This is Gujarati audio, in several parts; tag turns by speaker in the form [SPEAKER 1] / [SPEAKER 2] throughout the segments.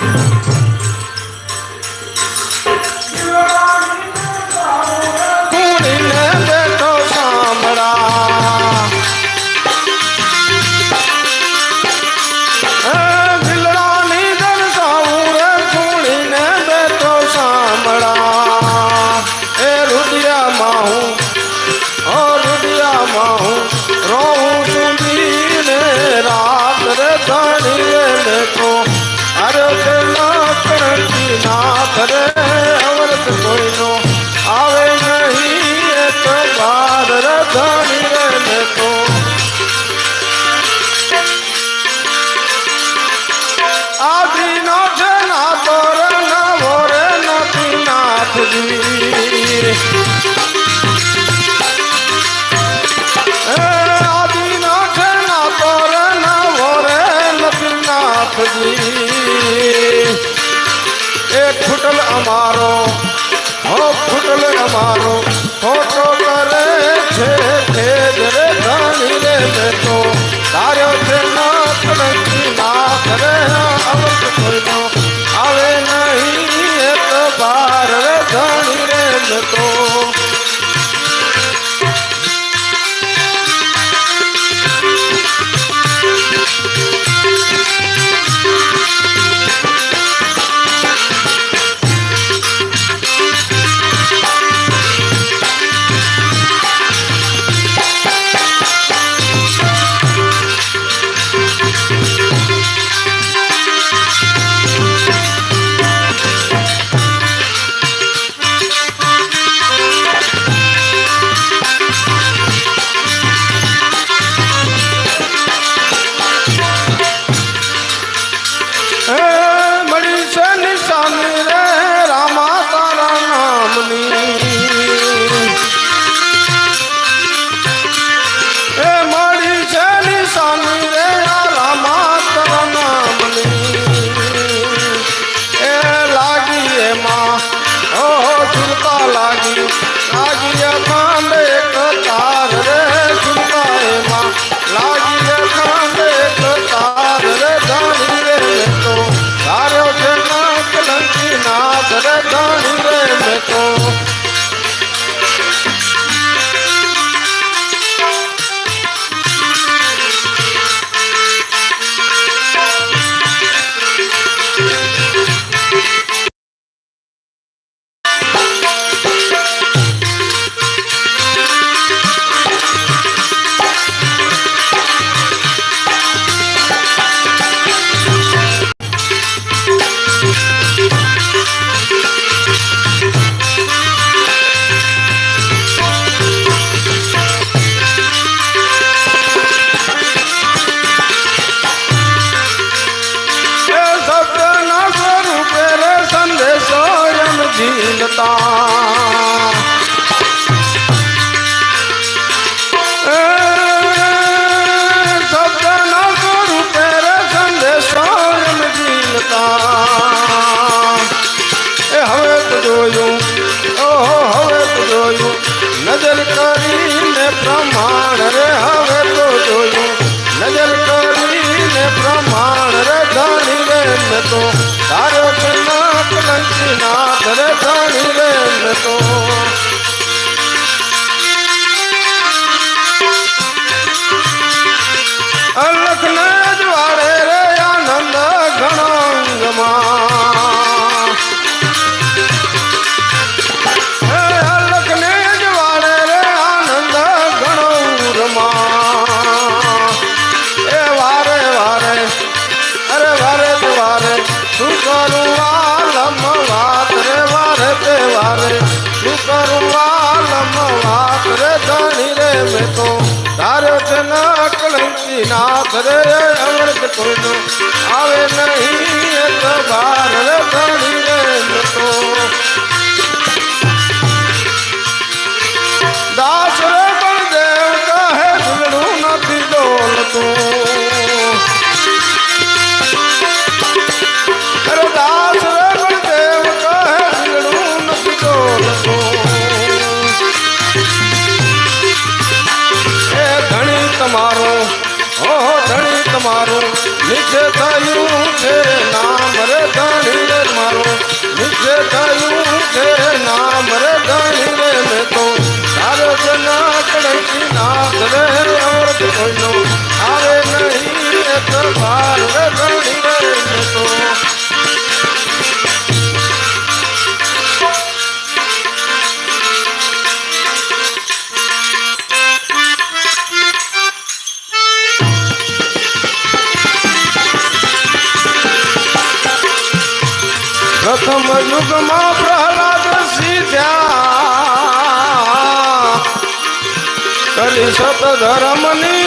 [SPEAKER 1] Thank you. નાથ રે અવરત કોઈનો આવે નહીં એક બાર રે ધણી રે તો. આદિનો છે નાતો રે નવો રે નથી નાથજી. અમારો, હો ફૂટલ અમારો, ખોટો કરે છે ભેદ રે ધણી રે મેં તો તાર્યો છે નાથ નથી નાથ રે અવત કોઈનો જોયું. ઓહો, હવે તો જોયું. નજર કરીને પ્રમાણ રે, હવે તો જોયું. નજર કરીને પ્રમાણ રે ધણી રે મેં તો. તારો છે કલંકી નાથ રે ધણી રે મેં તો. જ વાળે રે, આનંદ ઘણાંગમાં. ના કલંકી નાથ રે અમૃત કોઈનો આવે નહીં તો બાર કોઈનો આવે નહીં પ્રભાર રણી તો પ્રથમ યુગમાં પ્રહલાદ સીધ્યા. કરી સત ધર્મની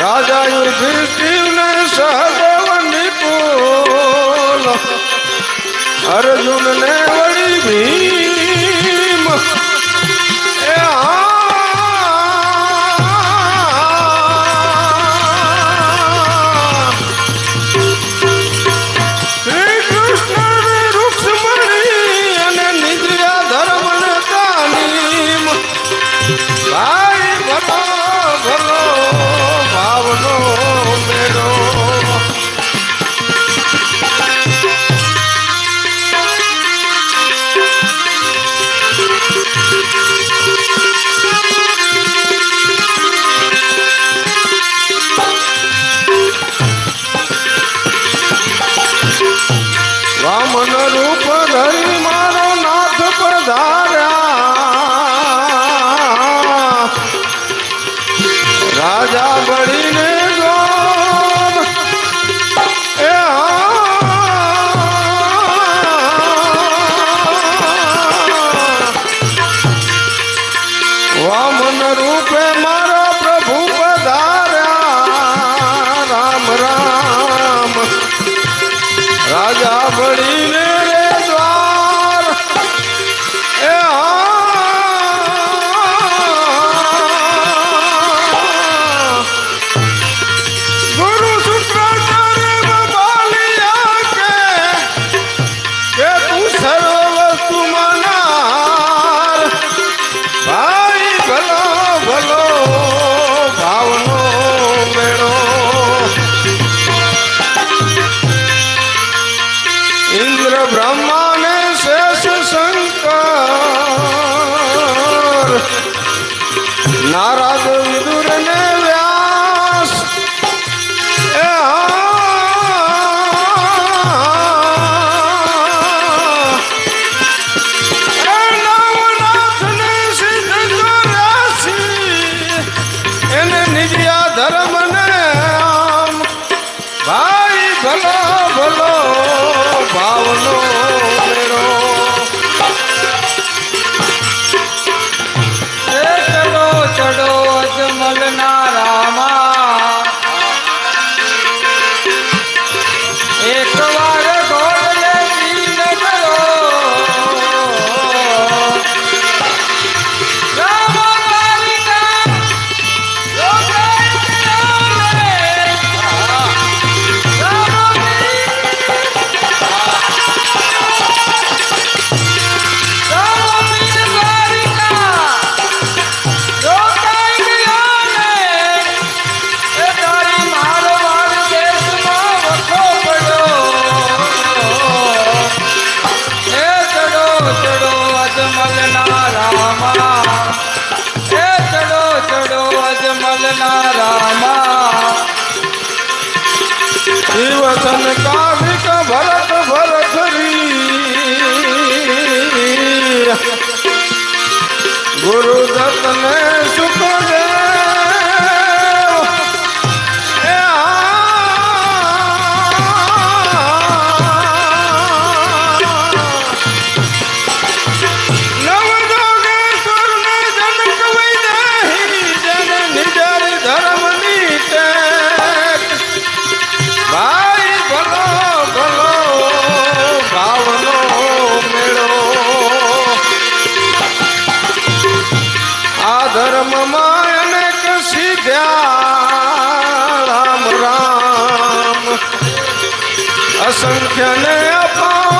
[SPEAKER 1] રાજા યુધિષ્ઠિરને સહદેવ નિપુલ અર્જુનને વળી ભીમ. રૂપ ધરી મારો નાથ પધાર્યા. રાજા બળીને વામન રૂપે મારો પ્રભુ પધાર્યા. રામ રામ. રાજા બળીને ભાવનો મેળો આ ધર્મમાં કસી સિદ્ધ્યા રામ રામ. અસંખ્ય ને અપાર.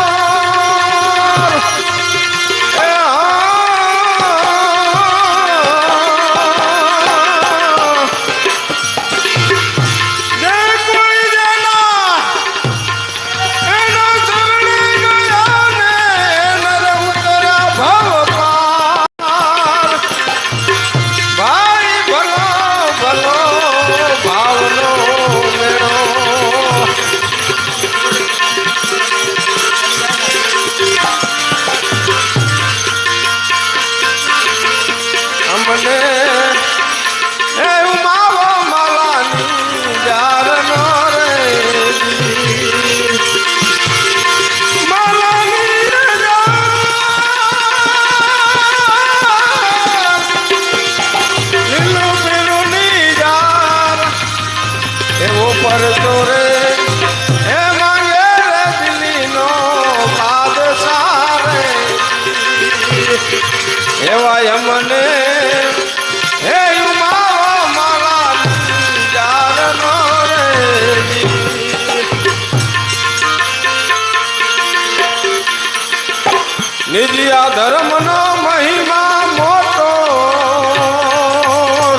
[SPEAKER 1] ધર્મનો મહિમા મોટો.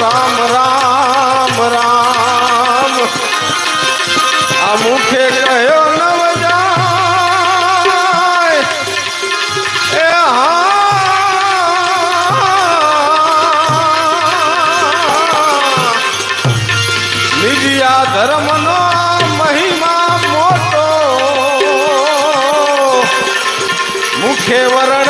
[SPEAKER 1] રામ રામ રામ. આ મુખે કહ્યો નવ જાય એ બીજી આ ધર્મનો મહિમા મોટો. મુખે વરણ